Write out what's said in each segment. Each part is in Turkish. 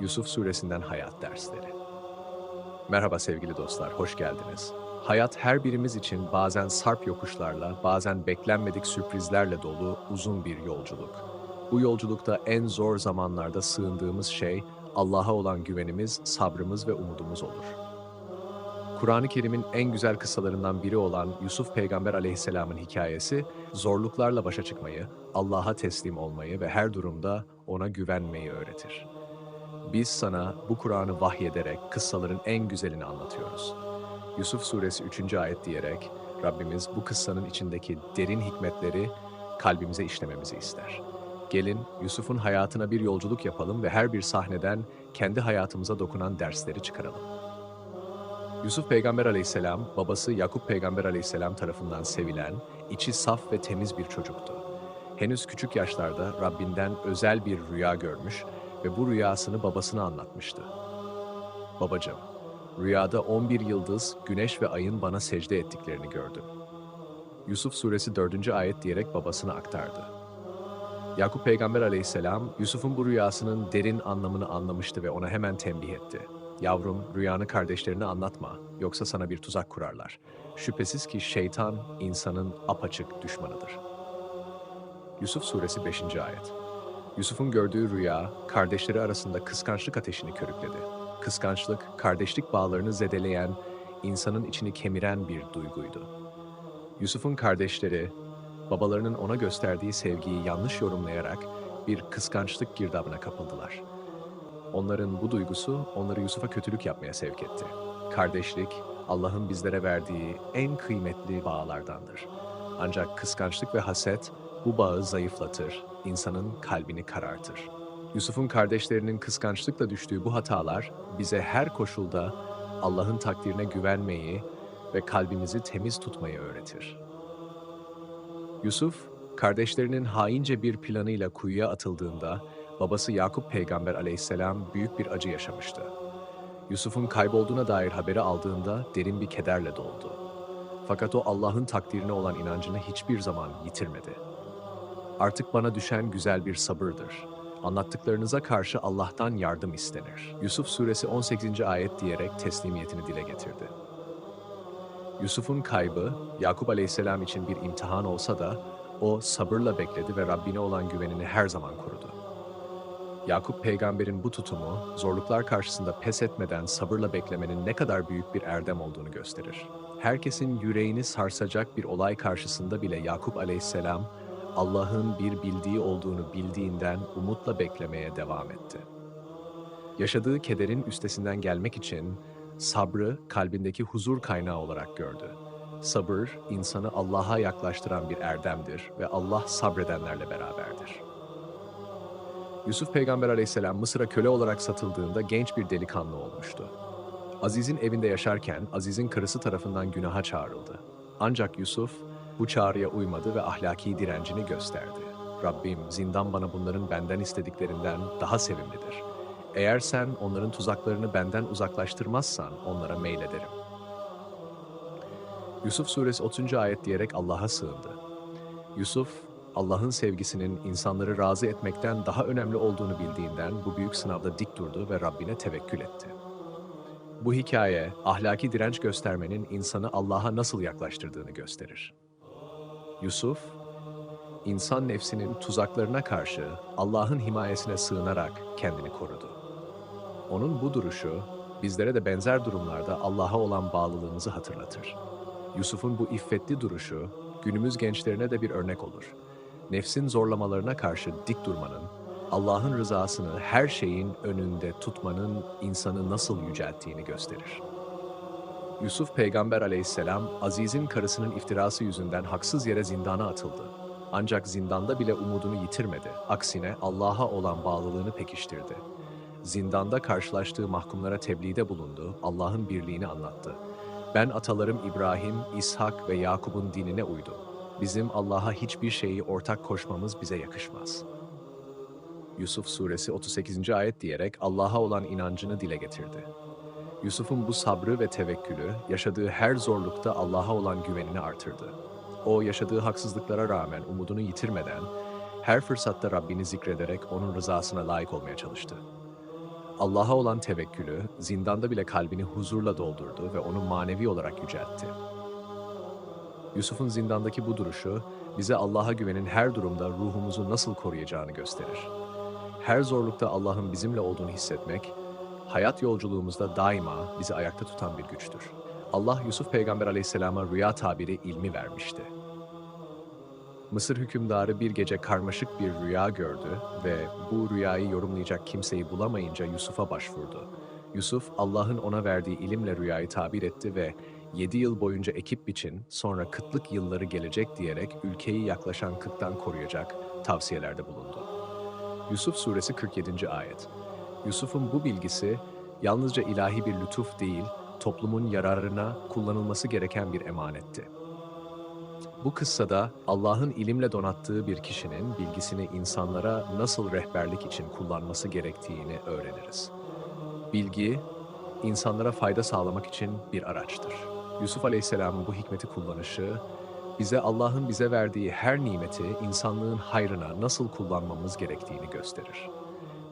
Yusuf Suresinden Hayat Dersleri Merhaba sevgili dostlar, hoş geldiniz. Hayat her birimiz için bazen sarp yokuşlarla, bazen beklenmedik sürprizlerle dolu uzun bir yolculuk. Bu yolculukta en zor zamanlarda sığındığımız şey Allah'a olan güvenimiz, sabrımız ve umudumuz olur. Kur'an-ı Kerim'in en güzel kıssalarından biri olan Yusuf Peygamber aleyhisselamın hikayesi, zorluklarla başa çıkmayı, Allah'a teslim olmayı ve her durumda ona güvenmeyi öğretir. Biz sana bu Kur'an'ı vahyederek kıssaların en güzelini anlatıyoruz. Yusuf suresi 3. ayet diyerek Rabbimiz bu kıssanın içindeki derin hikmetleri kalbimize işlememizi ister. Gelin Yusuf'un hayatına bir yolculuk yapalım ve her bir sahneden kendi hayatımıza dokunan dersleri çıkaralım. Yusuf Peygamber aleyhisselam, babası Yakup Peygamber aleyhisselam tarafından sevilen, içi saf ve temiz bir çocuktu. Henüz küçük yaşlarda Rabbinden özel bir rüya görmüş ve bu rüyasını babasına anlatmıştı. Babacığım, rüyada 11 yıldız, güneş ve ayın bana secde ettiklerini gördüm. Yusuf suresi 4. ayet diyerek babasına aktardı. Yakup Peygamber aleyhisselam, Yusuf'un bu rüyasının derin anlamını anlamıştı ve ona hemen tembih etti. Yavrum, rüyanı kardeşlerine anlatma, yoksa sana bir tuzak kurarlar. Şüphesiz ki şeytan, insanın apaçık düşmanıdır. Yusuf Suresi 5. Ayet Yusuf'un gördüğü rüya, kardeşleri arasında kıskançlık ateşini körükledi. Kıskançlık, kardeşlik bağlarını zedeleyen, insanın içini kemiren bir duyguydu. Yusuf'un kardeşleri, babalarının ona gösterdiği sevgiyi yanlış yorumlayarak bir kıskançlık girdabına kapıldılar. Onların bu duygusu onları Yusuf'a kötülük yapmaya sevk etti. Kardeşlik, Allah'ın bizlere verdiği en kıymetli bağlardandır. Ancak kıskançlık ve haset bu bağı zayıflatır, insanın kalbini karartır. Yusuf'un kardeşlerinin kıskançlıkla düştüğü bu hatalar bize her koşulda Allah'ın takdirine güvenmeyi ve kalbimizi temiz tutmayı öğretir. Yusuf, kardeşlerinin haince bir planıyla kuyuya atıldığında babası Yakup peygamber aleyhisselam büyük bir acı yaşamıştı. Yusuf'un kaybolduğuna dair haberi aldığında derin bir kederle doldu. Fakat o Allah'ın takdirine olan inancını hiçbir zaman yitirmedi. Artık bana düşen güzel bir sabırdır. Anlattıklarınıza karşı Allah'tan yardım istenir. Yusuf suresi 18. ayet diyerek teslimiyetini dile getirdi. Yusuf'un kaybı Yakup aleyhisselam için bir imtihan olsa da o sabırla bekledi ve Rabbine olan güvenini her zaman korudu. Yakup peygamberin bu tutumu, zorluklar karşısında pes etmeden sabırla beklemenin ne kadar büyük bir erdem olduğunu gösterir. Herkesin yüreğini sarsacak bir olay karşısında bile Yakup aleyhisselam, Allah'ın bir bildiği olduğunu bildiğinden umutla beklemeye devam etti. Yaşadığı kederin üstesinden gelmek için sabrı kalbindeki huzur kaynağı olarak gördü. Sabır, insanı Allah'a yaklaştıran bir erdemdir ve Allah sabredenlerle beraberdir. Yusuf Peygamber aleyhisselam Mısır'a köle olarak satıldığında genç bir delikanlı olmuştu. Aziz'in evinde yaşarken Aziz'in karısı tarafından günaha çağrıldı. Ancak Yusuf bu çağrıya uymadı ve ahlaki direncini gösterdi. Rabbim zindan bana bunların benden istediklerinden daha sevimlidir. Eğer sen onların tuzaklarını benden uzaklaştırmazsan onlara meylederim. Yusuf suresi 30. ayet diyerek Allah'a sığındı. Yusuf, Allah'ın sevgisinin insanları razı etmekten daha önemli olduğunu bildiğinden bu büyük sınavda dik durdu ve Rabbine tevekkül etti. Bu hikaye, ahlaki direnç göstermenin insanı Allah'a nasıl yaklaştırdığını gösterir. Yusuf, insan nefsinin tuzaklarına karşı Allah'ın himayesine sığınarak kendini korudu. Onun bu duruşu, bizlere de benzer durumlarda Allah'a olan bağlılığımızı hatırlatır. Yusuf'un bu iffetli duruşu, günümüz gençlerine de bir örnek olur. Nefsin zorlamalarına karşı dik durmanın, Allah'ın rızasını her şeyin önünde tutmanın insanı nasıl yücelttiğini gösterir. Yusuf peygamber aleyhisselam, Aziz'in karısının iftirası yüzünden haksız yere zindana atıldı. Ancak zindanda bile umudunu yitirmedi. Aksine Allah'a olan bağlılığını pekiştirdi. Zindanda karşılaştığı mahkumlara tebliğde bulundu, Allah'ın birliğini anlattı. Ben atalarım İbrahim, İshak ve Yakub'un dinine uydum. Bizim Allah'a hiçbir şeyi ortak koşmamız bize yakışmaz. Yusuf suresi 38. ayet diyerek Allah'a olan inancını dile getirdi. Yusuf'un bu sabrı ve tevekkülü yaşadığı her zorlukta Allah'a olan güvenini artırdı. O yaşadığı haksızlıklara rağmen umudunu yitirmeden her fırsatta Rabbini zikrederek onun rızasına layık olmaya çalıştı. Allah'a olan tevekkülü, zindanda bile kalbini huzurla doldurdu ve onu manevi olarak yüceltti. Yusuf'un zindandaki bu duruşu, bize Allah'a güvenin her durumda ruhumuzu nasıl koruyacağını gösterir. Her zorlukta Allah'ın bizimle olduğunu hissetmek, hayat yolculuğumuzda daima bizi ayakta tutan bir güçtür. Allah Yusuf Peygamber aleyhisselama rüya tabiri ilmi vermişti. Mısır hükümdarı bir gece karmaşık bir rüya gördü ve bu rüyayı yorumlayacak kimseyi bulamayınca Yusuf'a başvurdu. Yusuf, Allah'ın ona verdiği ilimle rüyayı tabir etti ve 7 yıl boyunca ekip biçin, sonra kıtlık yılları gelecek diyerek ülkeyi yaklaşan kıttan koruyacak tavsiyelerde bulundu. Yusuf Suresi 47. Ayet Yusuf'un bu bilgisi yalnızca ilahi bir lütuf değil, toplumun yararına kullanılması gereken bir emanetti. Bu kıssada Allah'ın ilimle donattığı bir kişinin bilgisini insanlara nasıl rehberlik için kullanması gerektiğini öğreniriz. Bilgi, insanlara fayda sağlamak için bir araçtır. Yusuf Aleyhisselam'ın bu hikmeti kullanışı, bize Allah'ın bize verdiği her nimeti insanlığın hayrına nasıl kullanmamız gerektiğini gösterir.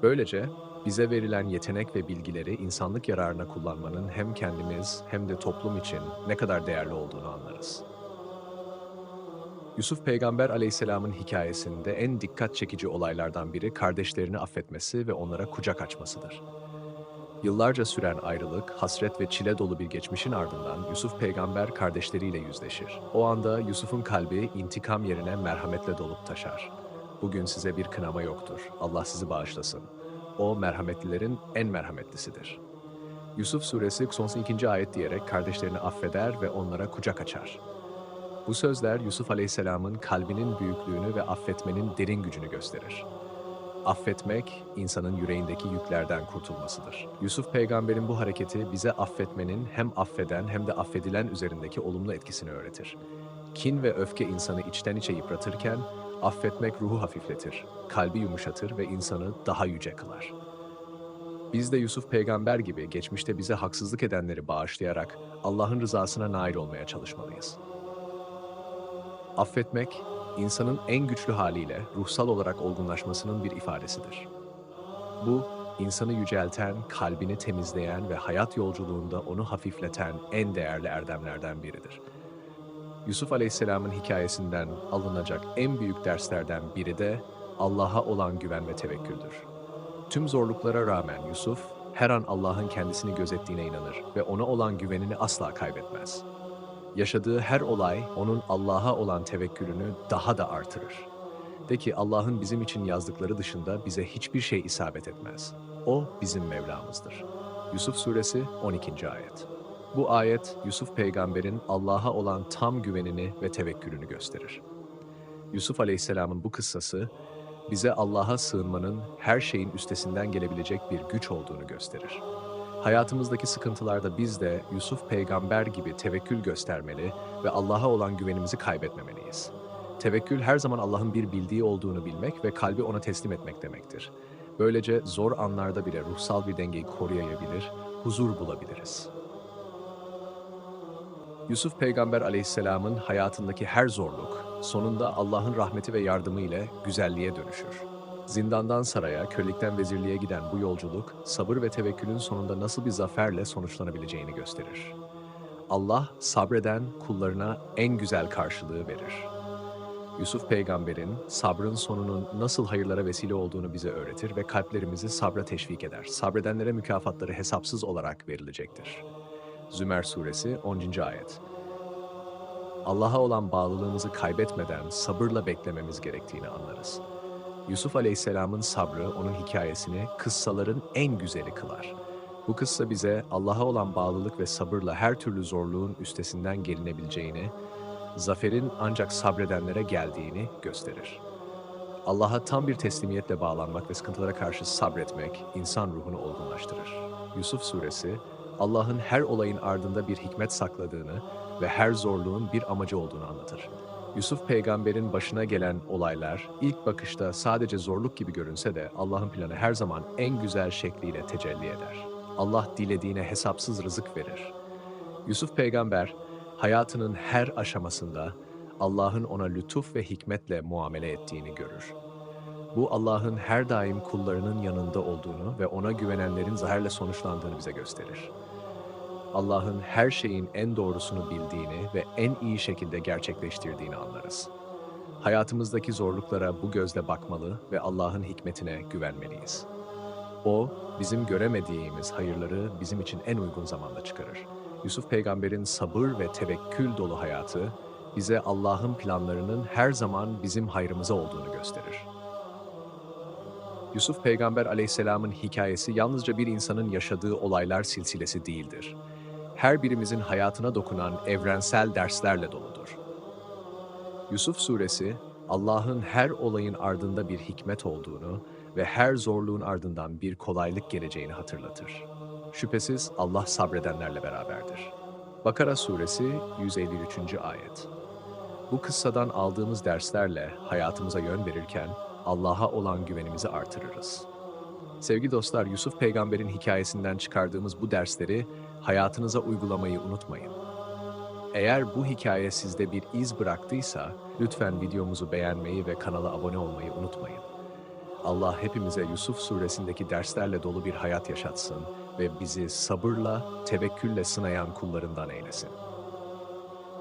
Böylece bize verilen yetenek ve bilgileri insanlık yararına kullanmanın hem kendimiz hem de toplum için ne kadar değerli olduğunu anlarız. Yusuf Peygamber aleyhisselamın hikayesinde en dikkat çekici olaylardan biri kardeşlerini affetmesi ve onlara kucak açmasıdır. Yıllarca süren ayrılık, hasret ve çile dolu bir geçmişin ardından Yusuf peygamber kardeşleriyle yüzleşir. O anda Yusuf'un kalbi intikam yerine merhametle dolup taşar. Bugün size bir kınama yoktur. Allah sizi bağışlasın. O merhametlilerin en merhametlisidir. Yusuf suresi son ikinci ayet diyerek kardeşlerini affeder ve onlara kucak açar. Bu sözler Yusuf Aleyhisselam'ın kalbinin büyüklüğünü ve affetmenin derin gücünü gösterir. Affetmek, insanın yüreğindeki yüklerden kurtulmasıdır. Yusuf peygamberin bu hareketi bize affetmenin hem affeden hem de affedilen üzerindeki olumlu etkisini öğretir. Kin ve öfke insanı içten içe yıpratırken, affetmek ruhu hafifletir, kalbi yumuşatır ve insanı daha yüce kılar. Biz de Yusuf peygamber gibi geçmişte bize haksızlık edenleri bağışlayarak Allah'ın rızasına nail olmaya çalışmalıyız. Affetmek, insanın en güçlü haliyle ruhsal olarak olgunlaşmasının bir ifadesidir. Bu, insanı yücelten, kalbini temizleyen ve hayat yolculuğunda onu hafifleten en değerli erdemlerden biridir. Yusuf Aleyhisselam'ın hikayesinden alınacak en büyük derslerden biri de Allah'a olan güven ve tevekküldür. Tüm zorluklara rağmen Yusuf, her an Allah'ın kendisini gözettiğine inanır ve ona olan güvenini asla kaybetmez. Yaşadığı her olay onun Allah'a olan tevekkülünü daha da artırır. De ki Allah'ın bizim için yazdıkları dışında bize hiçbir şey isabet etmez. O bizim Mevlamızdır. Yusuf Suresi 12. Ayet Bu ayet Yusuf peygamberin Allah'a olan tam güvenini ve tevekkülünü gösterir. Yusuf Aleyhisselam'ın bu kıssası bize Allah'a sığınmanın her şeyin üstesinden gelebilecek bir güç olduğunu gösterir. Hayatımızdaki sıkıntılarda biz de Yusuf peygamber gibi tevekkül göstermeli ve Allah'a olan güvenimizi kaybetmemeliyiz. Tevekkül her zaman Allah'ın bir bildiği olduğunu bilmek ve kalbi ona teslim etmek demektir. Böylece zor anlarda bile ruhsal bir dengeyi koruyabilir, huzur bulabiliriz. Yusuf peygamber aleyhisselamın hayatındaki her zorluk sonunda Allah'ın rahmeti ve yardımı ile güzelliğe dönüşür. Zindandan saraya, kölelikten vezirliğe giden bu yolculuk, sabır ve tevekkülün sonunda nasıl bir zaferle sonuçlanabileceğini gösterir. Allah sabreden kullarına en güzel karşılığı verir. Yusuf peygamberin sabrın sonunun nasıl hayırlara vesile olduğunu bize öğretir ve kalplerimizi sabra teşvik eder. Sabredenlere mükafatları hesapsız olarak verilecektir. Zümer suresi 10. ayet. Allah'a olan bağlılığımızı kaybetmeden sabırla beklememiz gerektiğini anlarız. Yusuf Aleyhisselam'ın sabrı onun hikayesini kıssaların en güzeli kılar. Bu kıssa bize Allah'a olan bağlılık ve sabırla her türlü zorluğun üstesinden gelinebileceğini, zaferin ancak sabredenlere geldiğini gösterir. Allah'a tam bir teslimiyetle bağlanmak ve sıkıntılara karşı sabretmek insan ruhunu olgunlaştırır. Yusuf suresi, Allah'ın her olayın ardında bir hikmet sakladığını ve her zorluğun bir amacı olduğunu anlatır. Yusuf peygamberin başına gelen olaylar ilk bakışta sadece zorluk gibi görünse de Allah'ın planı her zaman en güzel şekliyle tecelli eder. Allah dilediğine hesapsız rızık verir. Yusuf peygamber hayatının her aşamasında Allah'ın ona lütuf ve hikmetle muamele ettiğini görür. Bu Allah'ın her daim kullarının yanında olduğunu ve ona güvenenlerin zaherle sonuçlandığını bize gösterir. Allah'ın her şeyin en doğrusunu bildiğini ve en iyi şekilde gerçekleştirdiğini anlarız. Hayatımızdaki zorluklara bu gözle bakmalı ve Allah'ın hikmetine güvenmeliyiz. O, bizim göremediğimiz hayırları bizim için en uygun zamanda çıkarır. Yusuf peygamberin sabır ve tevekkül dolu hayatı, bize Allah'ın planlarının her zaman bizim hayrımıza olduğunu gösterir. Yusuf peygamber aleyhisselamın hikayesi yalnızca bir insanın yaşadığı olaylar silsilesi değildir. Her birimizin hayatına dokunan evrensel derslerle doludur. Yusuf suresi, Allah'ın her olayın ardında bir hikmet olduğunu ve her zorluğun ardından bir kolaylık geleceğini hatırlatır. Şüphesiz Allah sabredenlerle beraberdir. Bakara suresi 153. ayet. Bu kıssadan aldığımız derslerle hayatımıza yön verirken Allah'a olan güvenimizi artırırız. Sevgili dostlar, Yusuf peygamberin hikayesinden çıkardığımız bu dersleri hayatınıza uygulamayı unutmayın. Eğer bu hikaye sizde bir iz bıraktıysa, lütfen videomuzu beğenmeyi ve kanala abone olmayı unutmayın. Allah hepimize Yusuf suresindeki derslerle dolu bir hayat yaşatsın ve bizi sabırla, tevekkülle sınayan kullarından eylesin.